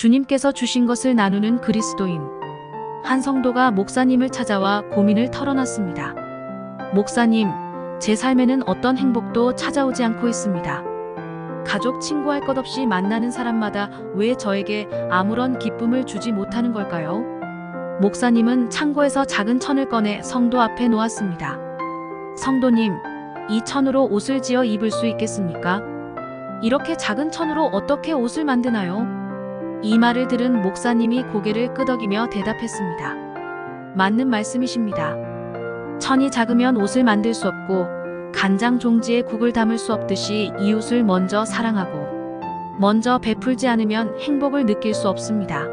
주님께서 주신 것을 나누는 그리스도인. 한 성도가 목사님을 찾아와 고민을 털어놨습니다. 목사님, 제 삶에는 어떤 행복도 찾아오지 않고 있습니다. 가족, 친구 할 것 없이 만나는 사람마다 왜 저에게 아무런 기쁨을 주지 못하는 걸까요? 목사님은 창고에서 작은 천을 꺼내 성도 앞에 놓았습니다. 성도님, 이 천으로 옷을 지어 입을 수 있겠습니까? 이렇게 작은 천으로 어떻게 옷을 만드나요? 이 말을 들은 목사님이 고개를 끄덕이며 대답했습니다. 맞는 말씀이십니다. 천이 작으면 옷을 만들 수 없고 간장 종지에 국을 담을 수 없듯이 이웃을 먼저 사랑하고 먼저 베풀지 않으면 행복을 느낄 수 없습니다.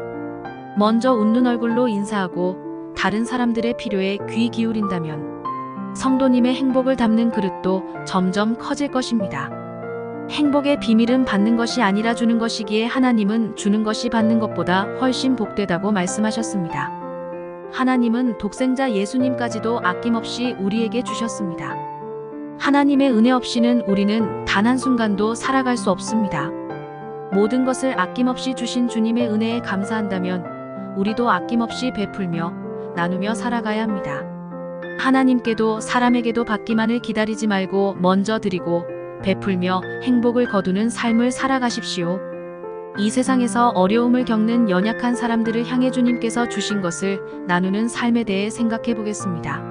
먼저 웃는 얼굴로 인사하고 다른 사람들의 필요에 귀 기울인다면 성도님의 행복을 담는 그릇도 점점 커질 것입니다. 행복의 비밀은 받는 것이 아니라 주는 것이기에 하나님은 주는 것이 받는 것보다 훨씬 복되다고 말씀하셨습니다. 하나님은 독생자 예수님까지도 아낌없이 우리에게 주셨습니다. 하나님의 은혜 없이는 우리는 단 한순간도 살아갈 수 없습니다. 모든 것을 아낌없이 주신 주님의 은혜에 감사한다면 우리도 아낌없이 베풀며 나누며 살아가야 합니다. 하나님께도 사람에게도 받기만을 기다리지 말고 먼저 드리고 베풀며 행복을 거두는 삶을 살아가십시오. 이 세상에서 어려움을 겪는 연약한 사람들을 향해 주님께서 주신 것을 나누는 삶에 대해 생각해 보겠습니다.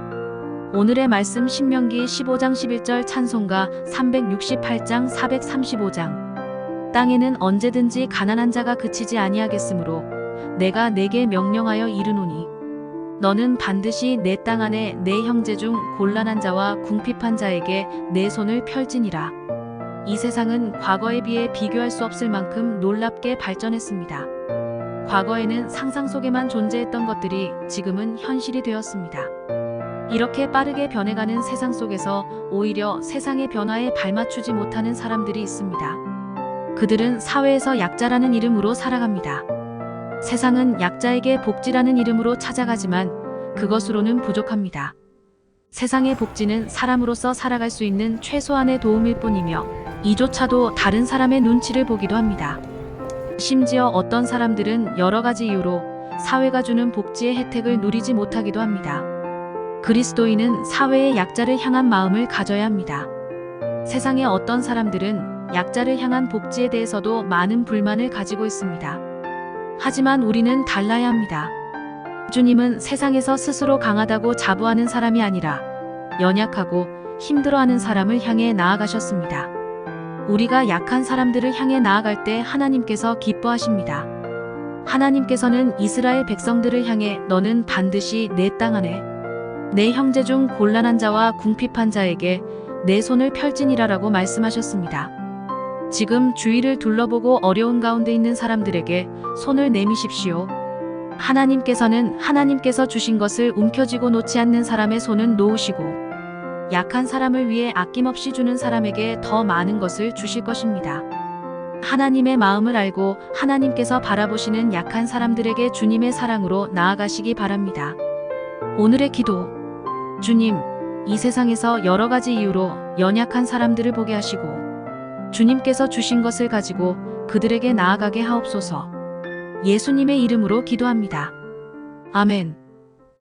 오늘의 말씀 신명기 15장 11절 찬송가 368장 435장 땅에는 언제든지 가난한 자가 그치지 아니하겠으므로 내가 내게 명령하여 이르노니 너는 반드시 내 땅 안에 내 형제 중 곤란한 자와 궁핍한 자에게 내 손을 펼지니라. 이 세상은 과거에 비해 비교할 수 없을 만큼 놀랍게 발전했습니다. 과거에는 상상 속에만 존재했던 것들이 지금은 현실이 되었습니다. 이렇게 빠르게 변해가는 세상 속에서 오히려 세상의 변화에 발맞추지 못하는 사람들이 있습니다. 그들은 사회에서 약자라는 이름으로 살아갑니다. 세상은 약자에게 복지라는 이름으로 찾아가지만 그것으로는 부족합니다. 세상의 복지는 사람으로서 살아갈 수 있는 최소한의 도움일 뿐이며 이조차도 다른 사람의 눈치를 보기도 합니다. 심지어 어떤 사람들은 여러 가지 이유로 사회가 주는 복지의 혜택을 누리지 못하기도 합니다. 그리스도인은 사회의 약자를 향한 마음을 가져야 합니다. 세상의 어떤 사람들은 약자를 향한 복지에 대해서도 많은 불만을 가지고 있습니다. 하지만 우리는 달라야 합니다. 주님은 세상에서 스스로 강하다고 자부하는 사람이 아니라 연약하고 힘들어하는 사람을 향해 나아가셨습니다. 우리가 약한 사람들을 향해 나아갈 때 하나님께서 기뻐하십니다. 하나님께서는 이스라엘 백성들을 향해 너는 반드시 내 땅 안에 내 형제 중 곤란한 자와 궁핍한 자에게 내 손을 펼지니라라고 말씀하셨습니다. 지금 주위를 둘러보고 어려운 가운데 있는 사람들에게 손을 내미십시오. 하나님께서는 하나님께서 주신 것을 움켜쥐고 놓지 않는 사람의 손은 놓으시고 약한 사람을 위해 아낌없이 주는 사람에게 더 많은 것을 주실 것입니다. 하나님의 마음을 알고 하나님께서 바라보시는 약한 사람들에게 주님의 사랑으로 나아가시기 바랍니다. 오늘의 기도. 주님, 이 세상에서 여러 가지 이유로 연약한 사람들을 보게 하시고 주님께서 주신 것을 가지고 그들에게 나아가게 하옵소서. 예수님의 이름으로 기도합니다. 아멘.